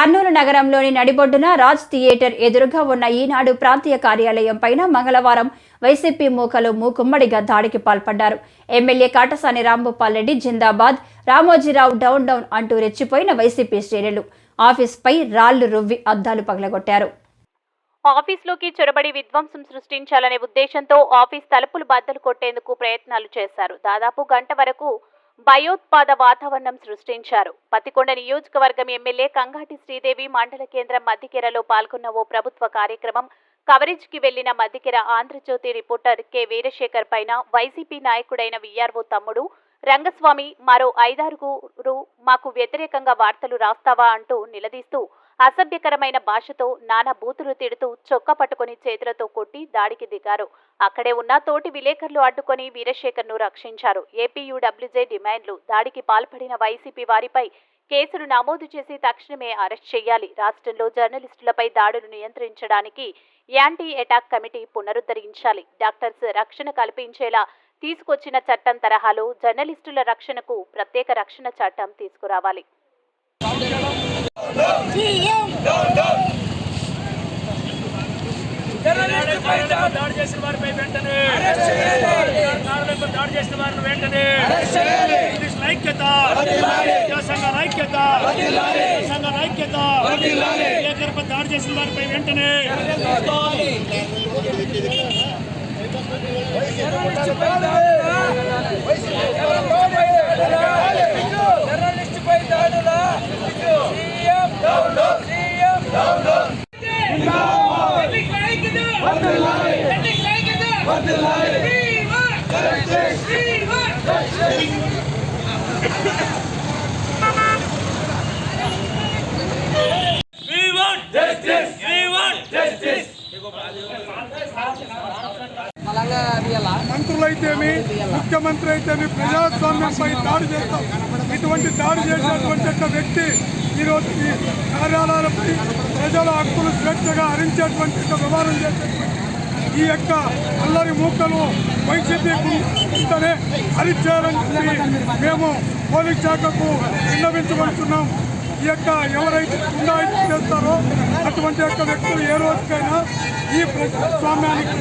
కర్నూలు నగరంలోని నడిబొడ్డున రాజ్ థియేటర్ ఎదురుగా ఉన్న ఈనాడు ప్రాంతీయ కార్యాలయం పైన మంగళవారం వైసీపీ మూకలు మూకుమ్మడిగా దాడికి పాల్పడ్డారు. ఎమ్మెల్యే కాటసాని రాంభూపాల్ రెడ్డి జిందాబాద్ రామోజీరావు డౌన్ డౌన్ అంటూ రెచ్చిపోయిన వైసీపీ శ్రేణులు ఆఫీస్పై రాళ్ళు రువ్వి అద్దాలు పగలగొట్టారు. ఆఫీస్లోకి చొరబడి విధ్వంసం సృష్టించాలనే ఉద్దేశంతో ఆఫీస్ తలుపులు బద్దలు కొట్టేందుకు ప్రయత్నాలు చేశారు. దాదాపు గంట వరకు భయోత్పాద వాతావరణం సృష్టించారు. పతికొండ నియోజకవర్గం ఎమ్మెల్యే కంగాటి శ్రీదేవి మండల కేంద్రం మధ్యకెరలో పాల్గొన్న ఓ ప్రభుత్వ కార్యక్రమం కవరేజ్కి వెళ్ళిన మధ్యకెర ఆంధ్రజ్యోతి రిపోర్టర్ కె. వీరశేఖర్ పైన వైసీపీ నాయకుడైన విఆర్ఓ తమ్ముడు రంగస్వామి మరో ఐదారుగురు మాకు వ్యతిరేకంగా వార్తలు రాస్తావా అంటూ నిలదీస్తూ అసభ్యకరమైన భాషతో నానా బూతులు తిడుతూ చొక్క పట్టుకుని చేతులతో కొట్టి దాడికి దిగారు. అక్కడే ఉన్న తోటి విలేకరులు అడ్డుకొని వీరశేఖర్ను రక్షించారు. ఏపీయూడబ్ల్యూజే డిమాండ్లు. దాడికి పాల్పడిన వైసీపీ వారిపై కేసులు నమోదు చేసి తక్షణమే అరెస్ట్ చేయాలి. రాష్ట్రంలో జర్నలిస్టులపై దాడులు నియంత్రించడానికి యాంటీ అటాక్ కమిటీ పునరుద్ధరించాలి. డాక్టర్స్ రక్షణ కల్పించేలా తీసుకొచ్చిన చట్టం తరహాలో జర్నలిస్టుల రక్షణకు ప్రత్యేక రక్షణ చట్టం తీసుకురావాలి. దాడి చేసిన వారిపై వెంటనే దాడి చేసిన వారిని వెంటనే ఐక్యత సంఘాల ఐక్యత సంఘాల ఐక్యత ఏకరపై దాడి చేసిన వారిపై వెంటనే We మంత్రులు అయితేమి ముఖ్యమంత్రి అయితేమి ప్రజాస్వామ్యంపై దాడి చేస్తాం. ఇటువంటి దాడి చేసినటువంటి వ్యక్తి ఈరోజు ఈ కార్యాలయాలపై ప్రజల హక్కులు స్వేచ్ఛగా హరించేటువంటి వ్యవహారం చేసేటువంటి ఈ యొక్క అల్లరి మూకలు వైసీపీ ఉంటేనే అరిచేయాలని మేము పోలీస్ శాఖకు విన్నవించబడుతున్నాం ఈ యొక్క ఎవరైతే గుండాయితీ చేస్తారో అటువంటి యొక్క వ్యక్తులు ఏ రోజుకైనా ఈ ప్రజాస్వామ్యానికి